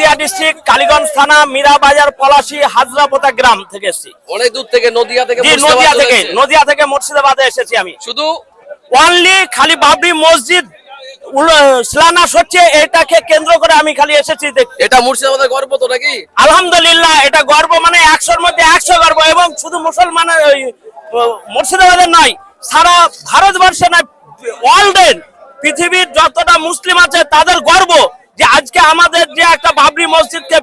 Nadia district Kaliganj থানা মীরাবাজার পলাশী হাজরাপোতা গ্রাম থেকে এসেছি। অনেক দূর থেকে নদিয়া থেকে নদিয়া থেকে নদিয়া থেকে মুর্শিদাবাদে এসেছি আমি। শুধু অনলি খালি বাবরি মসজিদ শিলান্যাস হচ্ছে এটাকে কেন্দ্র করে আমি খালি এসেছি দেখতে। এটা মুর্শিদাবাদের গর্ব তো নাকি? আলহামদুলিল্লাহ এটা গর্ব মানে একশোর মধ্যে একশো গর্ব এবং শুধু মুসলমানের ওই, মুর্শিদাবাদের নয় সারা ভারতবর্ষে নয় ওয়ার্ল্ডের পৃথিবীর যতটা মুসলিম আছে তাদের গর্ব যে আজকে আমাদের যে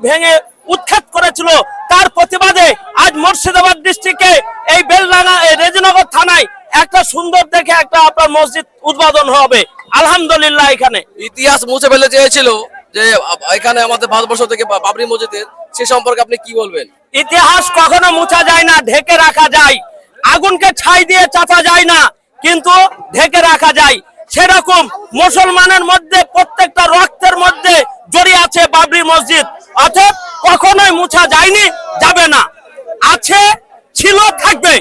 ভেঙে উৎখাত করেছিল। তার প্রতিবাদে আজ মুর্শিদাবাদ ডিস্ট্রিক্টে এই বেলডাঙ্গা রেজিনগর থানায় একটা সুন্দর দেখে একটা আপনার মসজিদ উদ্বোধন হবে। আলহামদুলিল্লাহ এখানে। ইতিহাস মুছে ফেলে চেয়েছিল যে এখানে আমাদের ভারতবর্ষ থেকে বাবরি মসজিদের সে সম্পর্কে আপনি কি বলবেন? ইতিহাস কখনো মুছা যায় না ঢেকে রাখা যায়। আগুনকে ছাই দিয়ে চাপা যায় না কিন্তু ঢেকে রাখা যায়। সেরকম মুসলমানের মধ্যে প্রত্যেকটা রক্তের মধ্যে জড়িয়ে আছে বাবরি মসজিদ। অর্থাৎ কখনোই মুছা যায়নি যাবে না। আছে ছিল থাকবে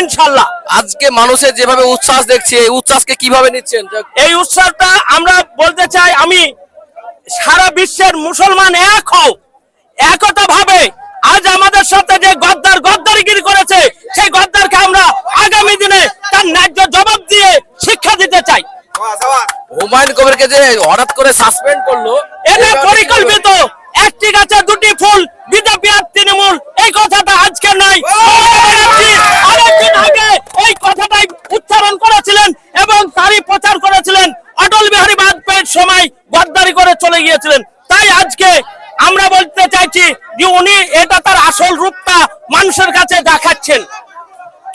ইনশাল্লাহ। আজকে মানুষের যেভাবে উচ্ছ্বাস দেখছে এই উচ্ছ্বাসকে কীভাবে নিচ্ছেন? এই উৎসবটা আমরা বলতে চাই আমি সারা বিশ্বের মুসলমান এক হও একতা ভাবে আজ আমাদের সাথে যে গদ্দার গদ্দারিগিরি করেছে সেই গদ্দারকে আমরা আগামী দিনে তার ন্যায্য জবাব দিয়ে শিক্ষা দিতে চাই। হুমায়ুন কবিরকে যে হঠাৎ করে সাসপেন্ড করল এটা পরিকল্পিত একটি গাছে দুটি ফুল বিজেপি আর তৃণমূল এই কথাটা আজকে নাই অনেকদিন আগে এই কথাটাই উচ্চারণ করেছিলেন এবং তারই প্রচার করেছিলেন অটল বাজপেয়ীর সময় গদ্দারি করে চলে গিয়েছিলেন। তাই আজকে আমরা বলতে চাইছি যে উনি এটা তার আসল রূপটা মানুষের কাছে দেখাচ্ছেন।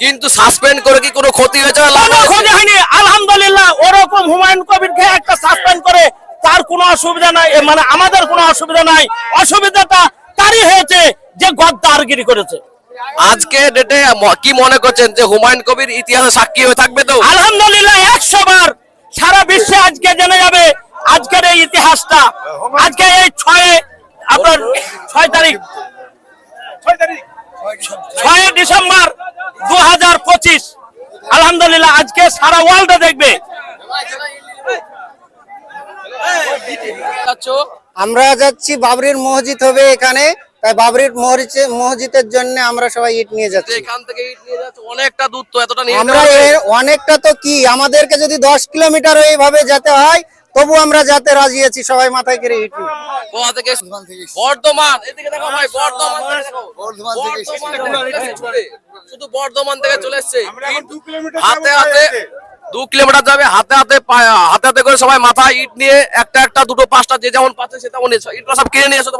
কিন্তু সাসপেন্ড করে কি কোনো ক্ষতি হয়েছে কোনো? খোঁজ হয়নি। আলহামদুলিল্লাহ ওরকম হুমায়ুন কবিরকে একটা সাসপেন্ড করে তার কোনো অসুবিধা নাই মানে আমাদের কোনো অসুবিধা নাই। অসুবিধাটা তারই হয়েছে যে গদ্দারগিরি করেছে। আজকে ডেটে কি মনে করছেন যে হুমায়ুন কবির ইতিহাসে সাক্ষী হয়ে থাকবে তো? আলহামদুলিল্লাহ একশো বার বিশ্বে আজকে জেনে যাবে আজকের এই ইতিহাসটা। আজকে এই ছয়, আপনার ছয় তারিখ। ছয় ডিসেম্বর দু হাজার পঁচিশ। আলহামদুলিল্লাহ, আজকে সারা ওয়ার্ল্ডে দেখবে। আমরা যাচ্ছি বাবরির মসজিদ হবে এখানে। তাই বাবরির মসজিদ- মসজিদের জন্য আমরা সবাই ইট নিয়ে যাচ্ছি। এখান থেকে ইট নিয়ে যাচ্ছে অনেকটা দূর তো এতটা নিয়ে আমরা অনেকটা তো কি? আমাদেরকে যদি দশ কিলোমিটার এইভাবে যেতে হয় তবু আমরা যেতে রাজি আছি সবাই মাথায় করে ইট নিয়ে। কোথা থেকে বর্ধমান এদিকে দেখো ভাই বর্ধমান থেকে দেখো। বর্ধমান থেকে চলে- শুধু বর্ধমান থেকে চলে এসছে। হাতে হাতে দু কিলোমিটার যাবে হাতে হাতে হাতে হাতে করে সবাই মাথায় ইট নিয়ে একটা একটা দুটো পাঁচটা যে যেমন পাচ্ছে সে তেমন ইট সব কিনে নিয়ে এসে